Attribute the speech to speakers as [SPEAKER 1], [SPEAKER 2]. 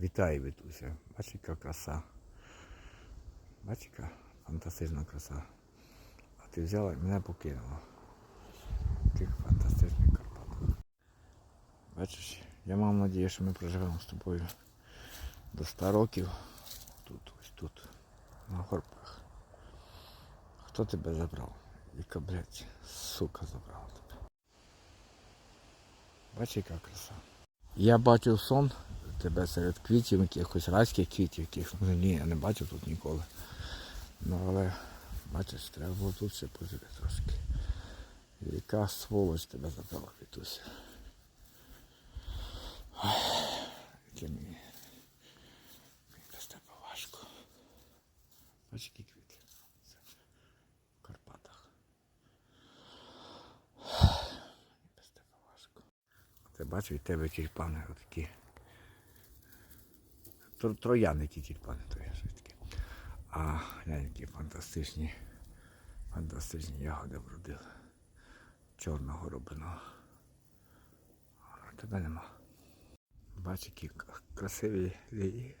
[SPEAKER 1] Вітаю, Вітуся. Бачиш, яка краса. Бачиш, яка фантастична краса. А ти взяла і мене покинула. Тих фантастичних Карпат. Бачиш, я мав надію, що ми проживемо з тобою до 100 років. Тут, ось тут, на горбах. Хто тебе забрав? Яка, блядь, сука забрала тебе. Бачиш, яка краса. Я бачив сон тебе серед квітів, якихось райських квітів, яких ну, ні, я не бачив тут ніколи. Ну але бачиш, треба було тут ще пожити трошки. Яка сволоч тебе забрала Вітуся. Яке мені, без тебе важко. Бачиш, які квіти. Це в Карпатах. Без тебе важко. Ти бачив, від тебе тюльпани отакі. Тро- Трояни ті тюльпани, то є таке. А глянь, які фантастичні, фантастичні ягоди вродили. Чорного робиного. Тебе нема. Бач, які красиві лії.